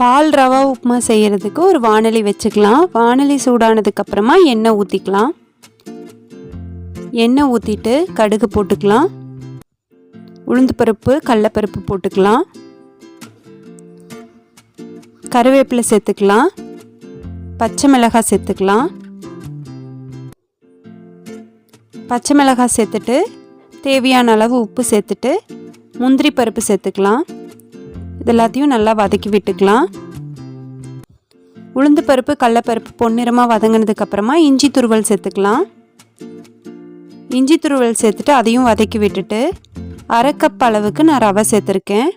பால் ரவா உப்புமா செய்கிறதுக்கு ஒரு வானலி வச்சுக்கலாம். வானலி சூடானதுக்கப்புறமா எண்ணெய் ஊற்றிக்கலாம் எண்ணெய் ஊற்றிட்டு கடுகு போட்டுக்கலாம். உளுந்து பருப்பு கடலப்பருப்பு போட்டுக்கலாம். கருவேப்பிலை சேர்த்துக்கலாம். பச்சை மிளகாய் சேர்த்துக்கலாம். பச்சை மிளகாய் சேர்த்துட்டு தேவையான அளவு உப்பு சேர்த்துட்டு முந்திரி பருப்பு சேர்த்துக்கலாம். இது எல்லாத்தையும் நல்லா வதக்கி விட்டுக்கலாம். உளுந்து பருப்பு கடலப்பருப்பு பொன்னிறமாக வதங்கினதுக்கு அப்புறமா இஞ்சி துருவல் சேர்த்துக்கலாம். இஞ்சி துருவல் சேர்த்துட்டு அதையும் வதக்கி விட்டுட்டு அரை கப் அளவுக்கு நான் ரவை சேர்த்துருக்கேன்.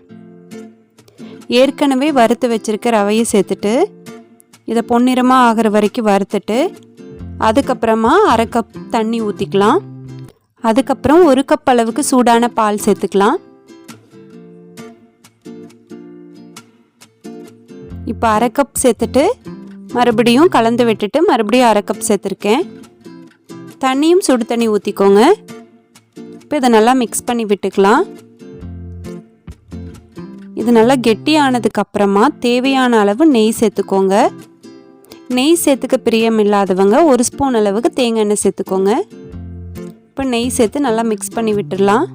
ஏற்கனவே வறுத்து வச்சுருக்க ரவையை சேர்த்துட்டு இதை பொன்னிறமாக ஆகிற வரைக்கும் வறுத்துட்டு அதுக்கப்புறமா அரை கப் தண்ணி ஊற்றிக்கலாம் அதுக்கப்புறம் ஒரு கப் அளவுக்கு சூடான பால் சேர்த்துக்கலாம். இப்போ அரை கப் சேர்த்துட்டு மறுபடியும் கலந்து விட்டுட்டு மறுபடியும் அரை கப் சேர்த்துருக்கேன். தண்ணியும் சுடு தண்ணி ஊற்றிக்கோங்க இப்போ இதை நல்லா மிக்ஸ் பண்ணி விட்டுக்கலாம். இது நல்லா கெட்டியானதுக்கு அப்புறமா தேவையான அளவு நெய் சேர்த்துக்கோங்க. நெய் சேர்த்துக்க பிரியம் இல்லாதவங்க ஒரு ஸ்பூன் அளவுக்கு தேங்காய் எண்ணெய் சேர்த்துக்கோங்க. இப்போ நெய் சேர்த்து நல்லா மிக்ஸ் பண்ணி விட்டுடலாம்.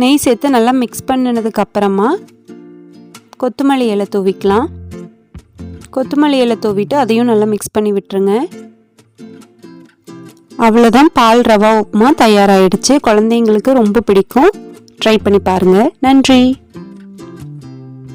நெய் சேர்த்து நல்லா மிக்ஸ் பண்ணினதுக்கப்புறமா கொத்துமல்லி கொத்தமல்லி இலை தூவிக்கலாம். கொத்தமல்லி இலை தூவிட்டு அதையும் நல்லா மிக்ஸ் பண்ணி விட்டுருங்க. அவ்வளோதான் பால் ரவா உப்புமா தயாராகிடுச்சு குழந்தைங்களுக்கு ரொம்ப பிடிக்கும். ட்ரை பண்ணி பாருங்கள் நன்றி.